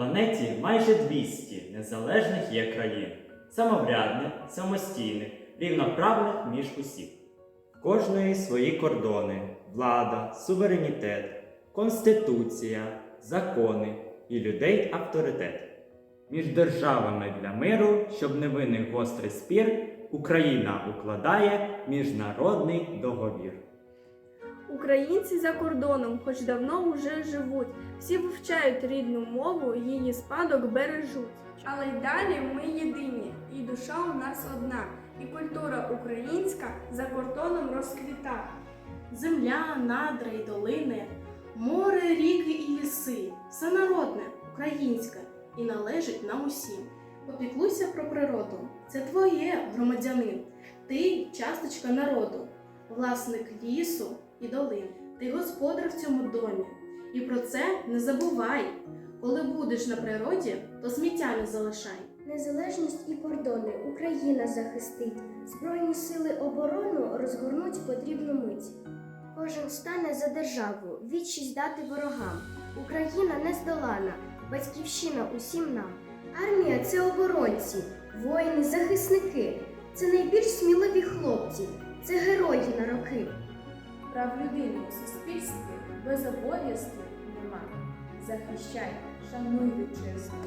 планеті майже 200 незалежних є країн, самоврядних, самостійних, рівноправних між усіх. Кожної свої кордони, влада, суверенітет, конституція, закони і людей авторитет. Між державами для миру, щоб не виник гострий спір, Україна укладає міжнародний договір. Українці за кордоном, хоч давно уже живуть, всі вивчають рідну мову, її спадок бережуть. Але й далі ми єдині, і душа у нас одна, і культура українська за кордоном розквіта. Земля, надра і долини, море, ріки і ліси, все народне, українське і належить нам усім. Попіклуйся про природу, це твоє, громадянин. Ти часточка народу, власник лісу і долин. Ти господар в цьому домі. І про це не забувай. Коли будеш на природі, то сміття не залишай. Незалежність і кордони Україна захистить. Збройні сили оборону розгорнуть потрібну мить. Кожен стане за державу, відчість дати ворогам. Україна нездолана, батьківщина усім нам. Армія це оборонці, воїни, захисники. Це найбільш сміливі хлопці, це герої на роки. Прав людини у суспільстві без обов'язків нема. Захищай, шануй вітчизну.